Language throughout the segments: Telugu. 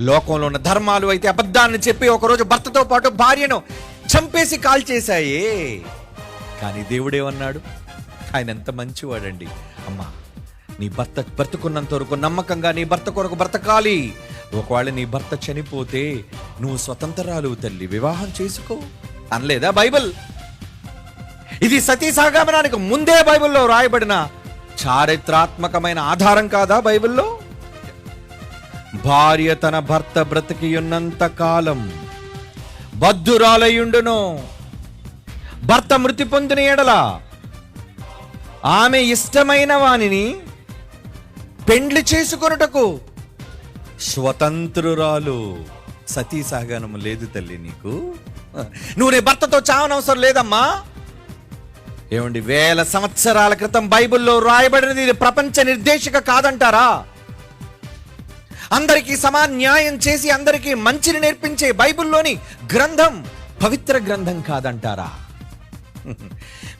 లోకంలో ఉన్న ధర్మాలు అయితే అబద్ధాన్ని చెప్పి ఒకరోజు భర్తతో పాటు భార్యను చంపేసి కాల్ చేశాయే కానీ దేవుడేమన్నాడు? ఆయన ఎంత మంచివాడండి. అమ్మా నీ భర్త బ్రతుకున్నంత వరకు నమ్మకంగా నీ భర్త కొరకు బ్రతకాలి. ఒకవేళ నీ భర్త చనిపోతే నువ్వు స్వతంత్రాలు తల్లి వివాహం చేసుకో. అనలేదా బైబిల్? ఇది సతీ సాగమనానికి ముందే బైబిల్లో రాయబడిన చారిత్రాత్మకమైన ఆధారం కాదా బైబిల్లో? భార్య తన భర్త బ్రతికియున్నంత కాలం బద్ధురాలయుండును. భర్త మృతి పొందిన ఎడల ఆమె ఇష్టమైన వానిని పెండ్లి చేసుకొనుటకు స్వతంత్రురాలు సతీ సహగనం లేదు తల్లి నీకు. నువ్వు నీ భర్తతో చావనవసరం లేదమ్మా. ఏమండి వేల సంవత్సరాల క్రితం బైబిల్లో రాయబడినది ఇది ప్రపంచ నిర్దేశిక కాదంటారా? అందరికీ సమాన్యాయం చేసి అందరికీ మంచిని నేర్పించే బైబిల్లోని గ్రంథం పవిత్ర గ్రంథం కాదంటారా?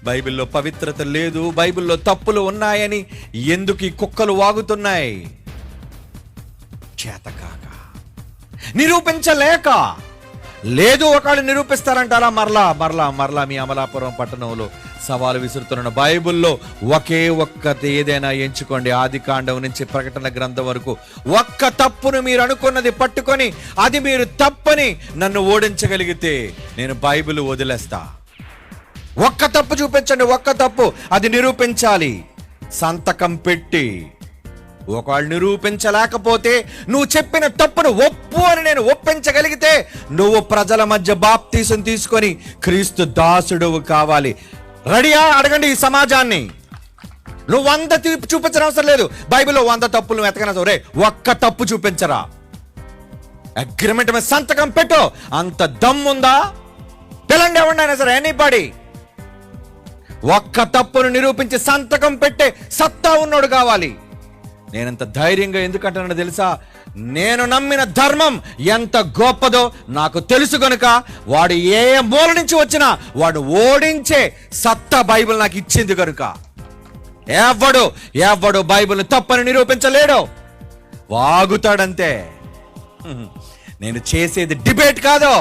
బైబిల్లో పవిత్రత లేదు బైబిల్లో తప్పులు ఉన్నాయని ఎందుకు ఈ కుక్కలు వాగుతున్నాయి? చేతకాక నిరూపించలేక. లేదు ఒకళ్ళు నిరూపిస్తారంటారా? మరలా మరలా మరలా మీ అమలాపురం పట్టణంలో సవాలు విసురుతున్న బైబిల్లో ఒకే ఒక్కటి ఏదైనా ఎంచుకోండి. ఆది కాండం నుంచి ప్రకటన గ్రంథం వరకు ఒక్క తప్పును మీరు అనుకున్నది పట్టుకొని అది మీరు తప్పని నన్ను ఓడించగలిగితే నేను బైబిల్ వదిలేస్తా. ఒక్క తప్పు చూపించండి. ఒక్క తప్పు. అది నిరూపించాలి. సంతకం పెట్టి ఒకవేళ నిరూపించలేకపోతే నువ్వు చెప్పిన తప్పును ఒప్పు అని నేను ఒప్పించగలిగితే నువ్వు ప్రజల మధ్య బాప్తీసం తీసుకొని క్రీస్తు దాసుడువు కావాలి. రెడీయా? అడగండి ఈ సమాజాన్ని. నువ్వు వంద చూపించిన అవసరం లేదు. బైబిల్లో వంద తప్పులు వెతకన రే ఒక్క తప్పు చూపించరా. అగ్రిమెంట్ మీద సంతకం పెట్టు. అంత దమ్ముందా? పిల్లండి ఎవరినైనా సరే ఎనీబడి ఒక్క తప్పును నిరూపించి సంతకం పెట్టే సత్తా ఉన్నోడు కావాలి. నేనంత ధైర్యంగా ఎందుకంటున్నాను తెలుసా? నేను నమ్మిన ధర్మం ఎంత గొప్పదో నాకు తెలుసు గనుక వాడు ఏ మూల నుంచి వచ్చినా వాడు ఓడించే సత్తా బైబిల్ నాకు ఇచ్చింది కనుక ఎవడు ఎవడు బైబిల్ తప్పని నిరూపించలేడు? వాగుతాడంతే. నేను చేసేది డిబేట్ కాదు.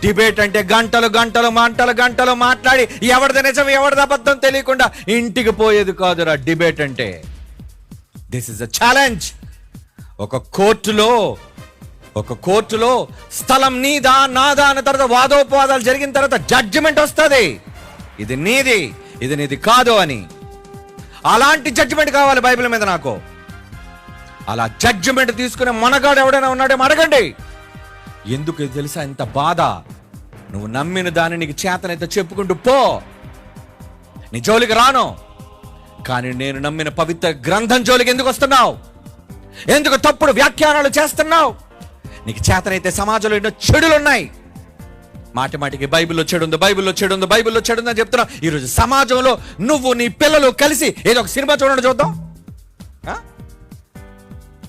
డిబేట్ అంటే గంటలు గంటలు మంటలు గంటలు మాట్లాడి ఎవరిది నిజం ఎవరిది అబద్ధం తెలియకుండా ఇంటికి పోయేది కాదురా డిబేట్ అంటే. దిస్ ఇస్ అ ఛాలెంజ్ ఒక కోర్టులో ఒక కోర్టులో స్థలం నీదా నాదా అన్న తర్వాత వాదోపవాదాలు జరిగిన తర్వాత జడ్జిమెంట్ వస్తుంది. ఇది నీది ఇది నీది కాదు అని. అలాంటి జడ్జిమెంట్ కావాలి బైబిల్ మీద నాకు. అలా జడ్జిమెంట్ తీసుకునే మనగాడు ఎవడైనా ఉన్నాడేమో అడగండి. ఎందుకు ఇది తెలుసా? ఇంత బాధ. నువ్వు నమ్మిన దాన్ని నీకు చేతనైతే చెప్పుకుంటూ పో. నీ జోలికి రాను. కానీ నేను నమ్మిన పవిత్ర గ్రంథం జోలికి ఎందుకు వస్తున్నావు? ఎందుకు తప్పుడు వ్యాఖ్యానాలు చేస్తున్నావు? నీకు చేతనైతే సమాజంలో ఎన్నో చెడులు ఉన్నాయి మాటి మాటికి బైబిల్లో చెడు ఉంది బైబిల్లో చెడు ఉంది బైబిల్లో చెడు ఉందని చెప్తున్నా. ఈరోజు సమాజంలో నువ్వు నీ పిల్లలు కలిసి ఏదో ఒక సినిమా చూడండి చూద్దాం.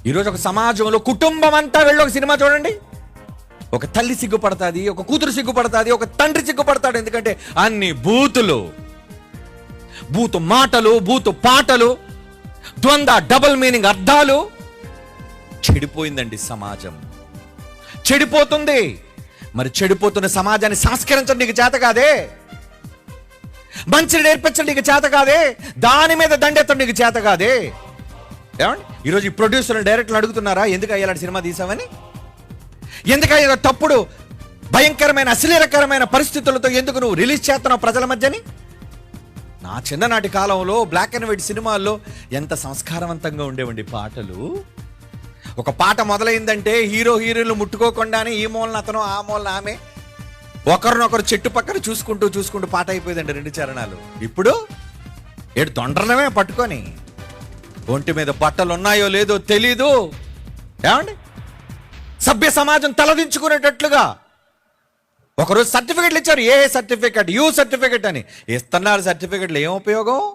ఈరోజు ఒక సమాజంలో కుటుంబం అంతా వెళ్ళి ఒక సినిమా చూడండి. ఒక తల్లి సిగ్గుపడుతుంది ఒక కూతురు సిగ్గుపడుతుంది ఒక తండ్రి సిగ్గుపడతాడు. ఎందుకంటే అన్ని బూతులు బూతు మాటలు బూతు పాటలు ద్వంద్వ డబుల్ మీనింగ్ అర్థాలు. చెడిపోయిందండి సమాజం. చెడిపోతుంది. మరి చెడిపోతున్న సమాజాన్ని సంస్కరించడం నీకు చేత కాదే? మంచిని నేర్పించడం నీకు చేత కాదే? దాని మీద దండెత్తడం నీకు చేత కాదే? ఏమండి? ఈరోజు ఈ ప్రొడ్యూసర్లు డైరెక్టర్లు అడుగుతున్నారా ఎందుకు అయ్యాలంటే సినిమా తీసామని ఎందుకు తప్పుడు భయంకరమైన అశ్లీలకరమైన పరిస్థితులతో ఎందుకు నువ్వు రిలీజ్ చేస్తున్నావు ప్రజల మధ్యని? నా చిన్ననాటి కాలంలో బ్లాక్ అండ్ వైట్ సినిమాల్లో ఎంత సంస్కారవంతంగా ఉండేవండి పాటలు. ఒక పాట మొదలైందంటే హీరో హీరోలు ముట్టుకోకుండానే ఈ మూలన అతను ఆ మూలన ఆమె ఒకరినొకరు చెట్టు పక్కన చూసుకుంటూ చూసుకుంటూ పాట అయిపోయిందండి రెండు చరణాలు. ఇప్పుడు ఏడు తొండరనమే పట్టుకొని ఒంటి మీద బట్టలు ఉన్నాయో లేదో తెలీదు. ఏమండి? సభ్య సమాజం తలదించుకునేటట్లుగా ఒకరోజు సర్టిఫికెట్లు ఇచ్చారు. A certificate? యూ సర్టిఫికెట్ అని. ఇస్తున్నారు సర్టిఫికెట్లు. ఏం ఉపయోగం?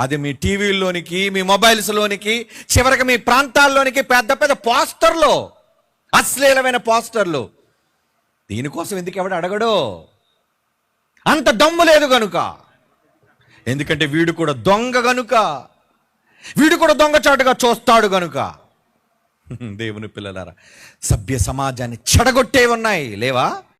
అది మీ టీవీల్లోనికి మీ మొబైల్స్లోనికి చివరికి మీ ప్రాంతాల్లోనికి పెద్ద పెద్ద పోస్టర్లు. అశ్లీలమైన పోస్టర్లు. దీనికోసం ఎందుకు ఎవడు అడగడు? అంత దమ్ము లేదు గనుక. ఎందుకంటే వీడు కూడా దొంగ గనుక. వీడు కూడా దొంగచాటుగా చూస్తాడు గనుక. దేవుని పిల్లలారా సభ్య సమాజాన్ని చెడగొట్టే ఉన్నాయి. లేవా?